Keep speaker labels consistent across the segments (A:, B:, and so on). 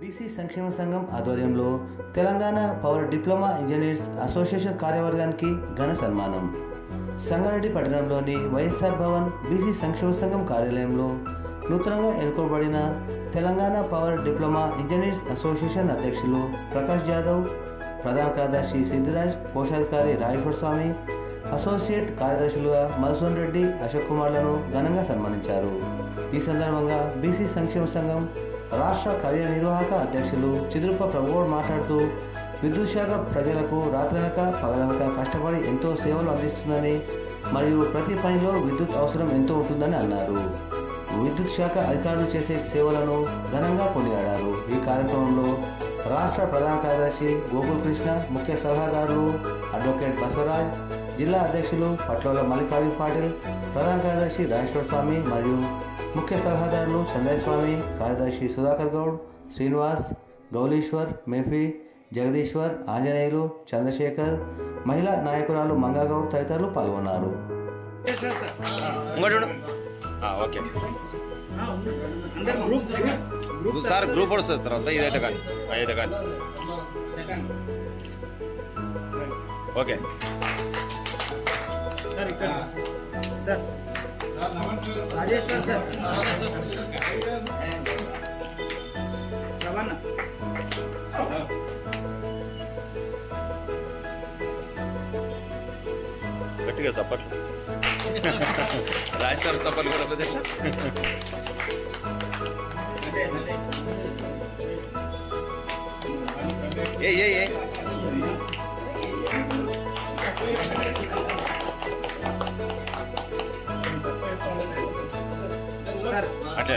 A: BC సంక్షేమ సంఘం ఆధ్వర్యంలో Telangana power diploma engineers association కార్యవర్గానికి ఘన సన్మానం. సంగారెడ్డి పట్టణంలోని వైఎస్ఆర్ భవన్ బీసీ సంక్షేమ సంఘం కార్యాలయంలో నూతనంగా ఎన్నుకోబడిన Telangana power diploma engineers association అధ్యక్షులు ప్రకాష్ జాదవ్ ప్రధాన కార్యదర్శి సిద్ధిరాజ్ కోశాధికారి రాజేశ్వర స్వామి అసోసియేట్ కార్యదర్శులుగా మధుసూన్ రెడ్డి అశోక్ కుమార్లను ఘనంగా సన్మానించారు. ఈ సందర్భంగా బీసీ సంక్షేమ సంఘం రాష్ట్ర కార్యనిర్వాహక అధ్యక్షులు చిదురుప్ప ప్రభుగౌడ్ మాట్లాడుతూ విద్యుత్ శాఖ ప్రజలకు రాత్రనక పగలనక కష్టపడి ఎంతో సేవలు అందిస్తుందని మరియు ప్రతి పనిలో విద్యుత్ అవసరం ఎంతో ఉంటుందని అన్నారు. విద్యుత్ శాఖ అధికారులు చేసే సేవలను ఘనంగా కొనియాడారు. ఈ కార్యక్రమంలో రాష్ట్ర ప్రధాన కార్యదర్శి గోకుల్ కృష్ణ ముఖ్య సలహాదారులు అడ్వకేట్ బసవరాజ్ జిల్లా అధ్యక్షులు పట్లోల మల్లికార్జున పాటిల్ ప్రధాన కార్యదర్శి రాజేశ్వర స్వామి మరియు ముఖ్య సలహాదారులు చంద్రయ్య స్వామి కార్యదర్శి సుధాకర్ గౌడ్ శ్రీనివాస్ గౌలీశ్వర్ మేఫీ జగదీశ్వర్ ఆంజనేయులు చంద్రశేఖర్ మహిళా నాయకురాలు మంగాగౌడ్ తదితరులు పాల్గొన్నారు.
B: సార్ గ్రూప్ వస్తుంది తర్వాత ఇదైతే కానీ అయితే కానీ ఓకే.
C: సార్ ఇక్కడ. సార్. రాజేశ్వర్ సార్ రమణ
B: గట్టిగా సప్పట్లు రాజస్థాన్ సప్పట్లు కూడా పెద్ద ఏ ఏ
C: సార్
B: అట్లే.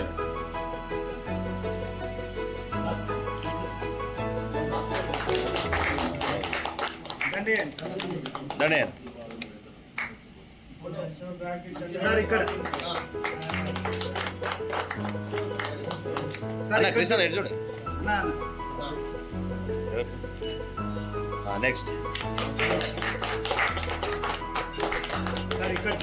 C: సార్ ఇక్కడ.
B: కృష్ణ చూడు. నెక్స్ట్
C: సార్ ఇక్కడ.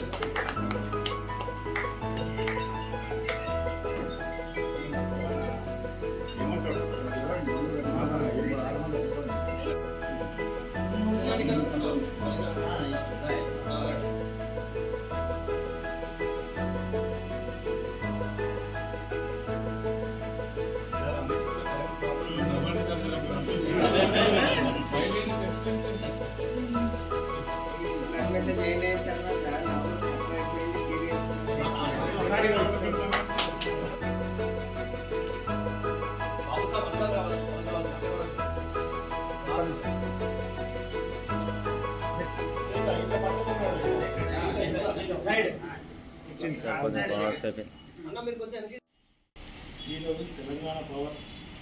D: ఈరోజు తెలంగాణ పవర్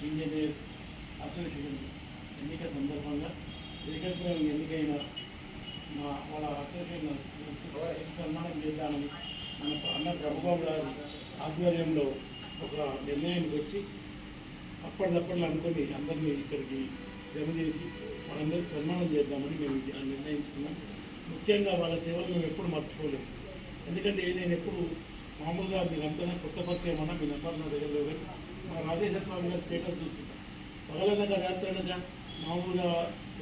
D: ఇంజనీర్స్ అసోసియేషన్ ఎన్నిక సందర్భంగా ఏకగ్రహం ఎన్నికైన మా వాళ్ళ అసోసియేషన్ సన్మానం చేద్దామని మన అన్న ప్రభుబాబు గారి ఆధ్వర్యంలో ఒక నిర్ణయానికి వచ్చి అప్పటిదప్పట్లో అనుకొని అందరినీ ఇక్కడికి జమ చేసి వాళ్ళందరికీ సన్మానం చేద్దామని మేము నిర్ణయించుకున్నాం. ముఖ్యంగా వాళ్ళ సేవలు మేము ఎప్పుడు మర్చిపోలేము. ఎందుకంటే నేను ఎప్పుడు మామూలుగా మీరంతా కొత్త పరిచయం అన్నా మీ నెంబర్ నా దగ్గర లేదు మా రాజేశ్వర స్వామి గారి స్టేటస్ చూస్తుంటాం పగలనగా రాత్రనగా మామూలుగా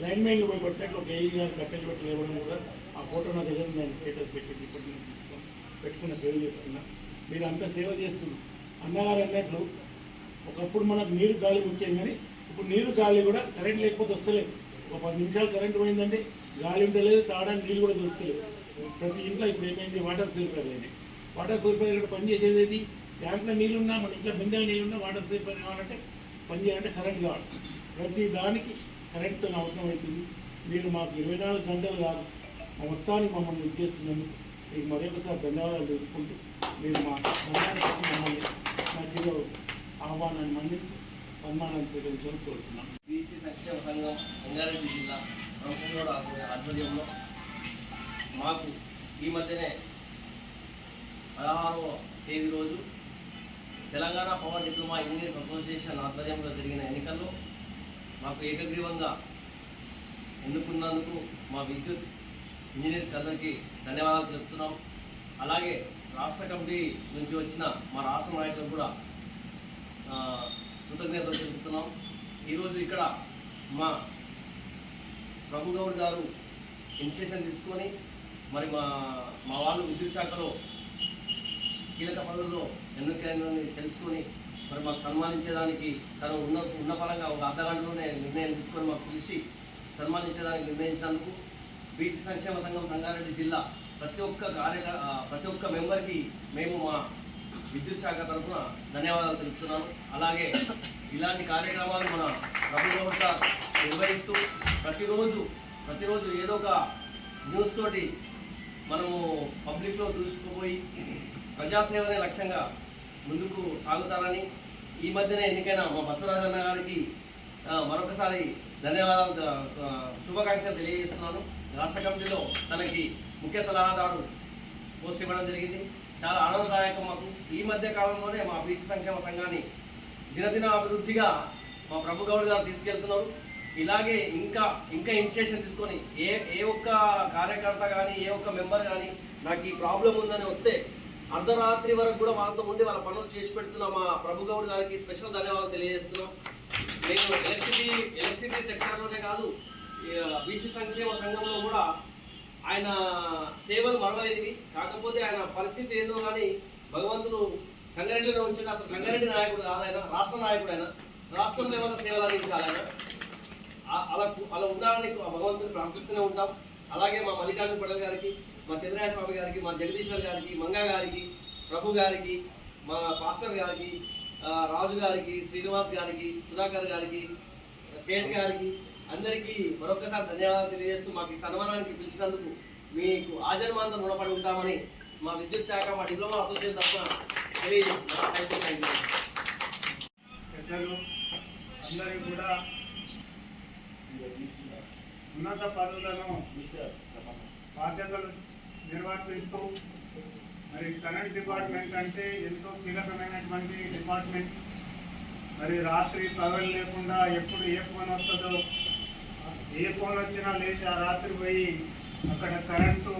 D: లైన్ మైన్లు పోయి కొట్టినట్లు ఒక ఏఈ గారు కట్టెలు పెట్టలేవడం కూడా ఆ ఫోటో నా దగ్గర నేను స్టేటస్ పెట్టింది. ఇప్పటి నుంచి తీసుకొని పెట్టుకున్న సేవ చేసుకున్నా. మీరు అంత సేవ చేస్తున్నారు. అన్నగారు అన్నట్లు ఒకప్పుడు మనకు నీరు గాలి ముఖ్యం కానీ ఇప్పుడు నీరు గాలి కూడా కరెంట్ లేకపోతే వస్తలేదు. ఒక పది నిమిషాలు కరెంట్ పోయిందంటే గాలి ఉండలేదు తాగడానికి నీళ్ళు కూడా దొరుకుతలేదు ప్రతి ఇంట్లో ఇప్పుడు ఏమైంది? వాటర్ ప్యూరిఫైర్ అయింది. వాటర్ ప్యూరిఫైర్ ఇక్కడ పనిచేసేది ఏది? ట్యాంక్లో నీళ్ళున్నా మన ఇంట్లో బిందెలు నీళ్ళున్నా వాటర్ ప్యూరిఫైర్ కావాలంటే పని చేయాలంటే కరెంట్ కావాలి. ప్రతి దానికి కరెంట్ అవసరం అవుతుంది. మీరు మాకు ఇరవై నాలుగు గంటలు కాదు మా మొత్తానికి మమ్మల్ని ఉద్దేశించినందుకు మీకు మరొకసారి ధన్యవాదాలు తెలుపుకుంటూ మీరు మా సన్మానానికి మమ్మల్ని మధ్యలో ఆహ్వానాన్ని మన్నించి సన్మానాన్ని స్వీకరించాలని కోరుతున్నాం.
E: బీసీ సంక్షేమ సంఘం రంగారెడ్డి జిల్లా ప్రముఖంగా ఆధ్వర్యంలో మాకు ఈ మధ్యనే పదహారవ తేదీ రోజు Telangana power diploma engineers association ఆధ్వర్యంలో జరిగిన ఎన్నికల్లో మాకు ఏకగ్రీవంగా ఎన్నుకున్నందుకు మా విద్యుత్ ఇంజనీర్స్ అందరికీ ధన్యవాదాలు తెలుపుతున్నాం. అలాగే రాష్ట్ర కమిటీ నుంచి వచ్చిన మా రాష్ట్ర నాయకులు కూడా కృతజ్ఞతలు తెలుపుతున్నాం. ఈరోజు ఇక్కడ మా ప్రభు గౌడ్ గారు ఇనిషియేషన్ తీసుకొని మరి మా మా వాళ్ళు విద్యుత్ శాఖలో కీలక పనుల్లో ఎన్నికైందని తెలుసుకొని మరి మాకు సన్మానించేదానికి తను ఉన్న ఉన్న పరంగా ఒక అర్ధగంటలోనే నిర్ణయం తీసుకొని మాకు పిలిచి సన్మానించేదానికి నిర్ణయించినందుకు బీసీ సంక్షేమ సంఘం సంగారెడ్డి జిల్లా ప్రతి ఒక్క కార్యక ప్రతి ఒక్క మెంబర్కి మేము మా విద్యుత్ శాఖ తరఫున ధన్యవాదాలు తెలుపుతున్నాను. అలాగే ఇలాంటి కార్యక్రమాలు మన ప్రభుత్వ నిర్వహిస్తూ ప్రతిరోజు ప్రతిరోజు ఏదో ఒక న్యూస్ తోటి మనము పబ్లిక్లో దూసుకుపోయి ప్రజాసేవనే లక్ష్యంగా ముందుకు సాగుతారని ఈ మధ్యనే ఎన్నికైన మా బసవరాజన్న గారికి మరొకసారి ధన్యవాదాలు శుభాకాంక్షలు తెలియజేస్తున్నాను. రాష్ట్ర కమిటీలో తనకి ముఖ్య సలహాదారు పోస్ట్ ఇవ్వడం జరిగింది. చాలా ఆనందదాయకం మాకు. ఈ మధ్య కాలంలోనే మా బీసీ సంక్షేమ సంఘాన్ని దినదిన అభివృద్ధిగా మా ప్రభు గౌడ్ గారు తీసుకెళ్తున్నారు. ఇలాగే ఇంకా ఇంకా ఇనిషియేషన్ తీసుకొని ఏ ఏ ఒక్క కార్యకర్త కానీ ఏ ఒక్క మెంబర్ కానీ నాకు ఈ ప్రాబ్లం ఉందని వస్తే అర్ధరాత్రి వరకు కూడా వాళ్ళతో ఉండి వాళ్ళ పనులు చేసి పెడుతున్న మా ప్రభు గౌడ్ గారికి స్పెషల్ ధన్యవాదాలు తెలియజేస్తున్నాం. నేను ఎలక్ట్రిసిటీ ఎలక్ట్రిసిటీ సెక్టర్లోనే కాదు బీసీ సంక్షేమ సంఘంలో కూడా ఆయన సేవలు మరవలేనివి. కాకపోతే ఆయన పరిస్థితి ఏందో కానీ భగవంతుడు సంగారెడ్డిలో ఉంచిన అసలు సంగారెడ్డి నాయకుడు కాదు ఆయన రాష్ట్ర నాయకుడు ఆయన. రాష్ట్రంలో ఏమైనా సేవలు అందించాలి ఆయన? అలా అలా ఉండాలని భగవంతుని ప్రార్థిస్తూనే ఉంటాం. అలాగే మా మల్లికార్జున పటేల్ గారికి మా చంద్రయ్య స్వామి గారికి మా జగదీశ్వర్ గారికి మంగా గారికి ప్రభు గారికి మా పాస్టర్ గారికి రాజు గారికి శ్రీనివాస్ గారికి సుధాకర్ గారికి సేట్ గారికి అందరికీ మరొకసారి ధన్యవాదాలు తెలియజేస్తూ మాకు సన్మానానికి పిలిచినందుకు మీకు ఆజన్మాంతం రుణపడి ఉంటామని మా విద్యుత్ శాఖ మా డిప్లొమా అసోసియేషన్ తరఫున తెలియజేస్తున్నాం.
C: అందరికీ కూడా ఉన్నత పదవులను బాధ్యతలు నిర్వర్తిస్తూ మరి కరెంట్ డిపార్ట్మెంట్ అంటే ఎంతో కీలకమైనటువంటి డిపార్ట్మెంట్. మరి రాత్రి పగలు లేకుండా ఎప్పుడు ఏ ఫోన్ వస్తుందో ఏ ఫోన్ వచ్చినా లేచి ఆ రాత్రి పోయి అక్కడ కరెంటు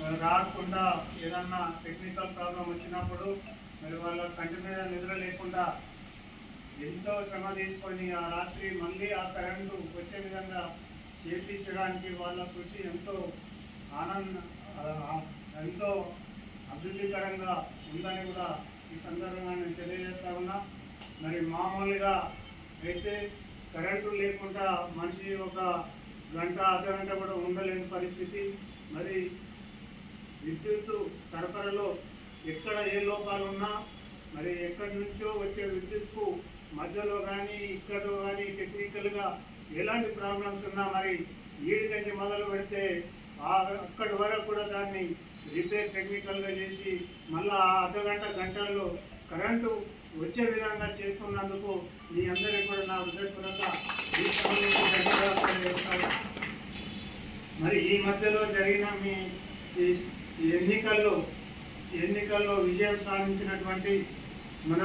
C: మరి రాకుండా ఏదన్నా టెక్నికల్ ప్రాబ్లం వచ్చినప్పుడు మరి వాళ్ళ కంటి మీద నిద్ర లేకుండా ఎంతో శ్రమ తీసుకొని ఆ రాత్రి మళ్ళీ ఆ కరెంటు వచ్చే విధంగా చేర్పించడానికి వాళ్ళ కృషి ఎంతో ఆనంద ఎంతో అభివృద్ధికరంగా ఉందని కూడా ఈ సందర్భంగా నేను తెలియజేస్తా ఉన్నా. మరి మామూలుగా అయితే కరెంటు లేకుండా మనిషి ఒక గంట అర్ధ గంట కూడా ఉండలేని పరిస్థితి. మరి విద్యుత్ సరఫరాలో ఎక్కడ ఏ లోపాలు ఉన్నా మరి ఎక్కడి నుంచో వచ్చే విద్యుత్కు మధ్యలో కానీ ఇక్కడ కానీ టెక్నికల్గా ఎలాంటి ప్రాబ్లమ్స్ ఉన్నా మరి ఈడి మొదలు పెడితే అక్కడి వరకు కూడా దాన్ని రిపేర్ టెక్నికల్గా చేసి మళ్ళీ ఆ అర్ధగంట గంటల్లో కరెంటు వచ్చే విధంగా చేస్తున్నందుకు మీ అందరికీ కూడా నా హృదయపూర్వక ఈ సమయంలో మరి ఈ మధ్యలో జరిగిన మీ ఎన్నికల్లో ఈ ఎన్నికల్లో విజయం సాధించినటువంటి మన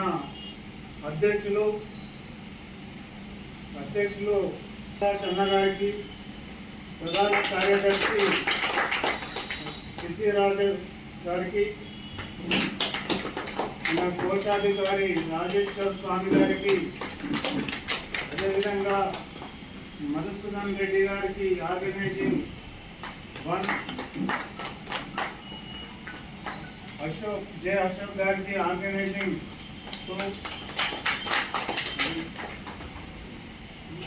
C: అధ్యక్షులు అధ్యక్షులు అన్న గారికి ప్రధాన కార్యదర్శి సిద్ధిరాజు గారికి మన కోశాధికారి రాజేశ్వర స్వామి గారికి అదేవిధంగా మధుసూదన్ రెడ్డి గారికి organising one Ashok J Ashok గారికి ఆర్గనైజింగ్ టూ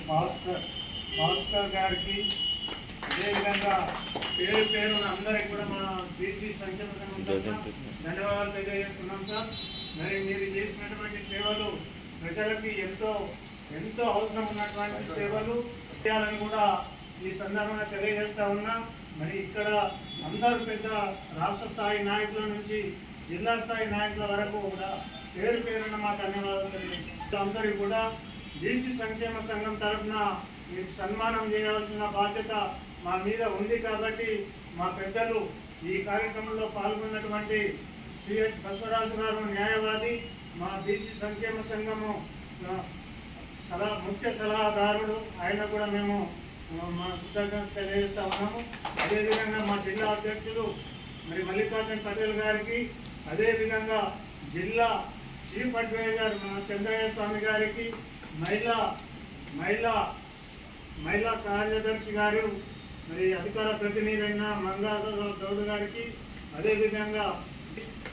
C: భాస్కర్ భాస్కర్ గారికి అదేవిధంగా పేరు పేరు అందరికి కూడా మా బీసీ సంక్షేమ ధన్యవాదాలు తెలియజేస్తున్నాం సార్. మరి మీరు చేసినటువంటి సేవలు ప్రజలకి ఎంతో ఎంతో అవసరం ఉన్నటువంటి సేవలు చేయాలని కూడా ఈ సందర్భంగా తెలియజేస్తా ఉన్నా. మరి ఇక్కడ అందరూ పెద్ద రాష్ట్ర స్థాయి నాయకుల నుంచి జిల్లా స్థాయి నాయకుల వరకు కూడా పేరు పేరున మా ధన్యవాదాలు తెలియజేస్తాం అందరికీ కూడా బీసీ సంక్షేమ సంఘం తరఫున మీకు సన్మానం చేయవలసిన బాధ్యత మా మీద ఉంది కాబట్టి మా పెద్దలు ఈ కార్యక్రమంలో పాల్గొన్నటువంటి సిహెచ్ బసవరాజు గారు న్యాయవాది మా బీసీ సంక్షేమ సంఘము సలహా ముఖ్య సలహాదారుడు. ఆయన కూడా మేము మా కృతజ్ఞత తెలియజేస్తా ఉన్నాము. అదేవిధంగా మా జిల్లా అధ్యక్షులు మరి మల్లికార్జున పటేల్ గారికి అదేవిధంగా జిల్లా చీఫ్ అడ్వైజర్ మన చంద్రయ్య స్వామి గారికి మహిళా మహిళా మహిళా కార్యదర్శి గారు మరి అధికార ప్రతినిధి అయిన మంగాధర గౌడ్ గారికి అదేవిధంగా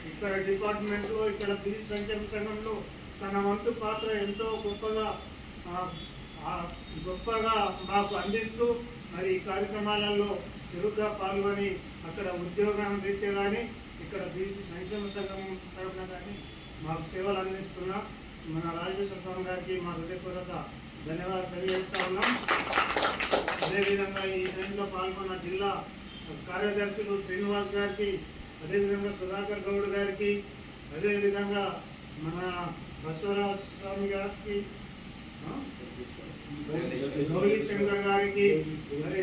C: ఇక్కడ డిపార్ట్మెంట్లో ఇక్కడ బీసీ సంక్షేమ సంఘంలో తన వంతు పాత్ర ఎంతో గొప్పగా గొప్పగా మాకు అందిస్తూ మరి ఈ కార్యక్రమాలలో చురుగ్గా పాల్గొని అక్కడ ఉద్యోగం రీత్యా కానీ ఇక్కడ బీసీ సంక్షేమ సంఘం తరఫున కానీ మాకు సేవలు అందిస్తున్న మన రాజేశ్వర స్వామి గారికి మా హృదయపూర్వక ధన్యవాదాలు తెలియజేస్తా ఉన్నాం అదేవిధంగా ఈ ఈవెంట్లో పాల్గొన్న జిల్లా కార్యదర్శులు శ్రీనివాస్ గారికి అదేవిధంగా సుధాకర్ గౌడ్ గారికి అదేవిధంగా మన బసవరాజ స్వామి గారికి? గౌరీ శంకర్ గారికి మరి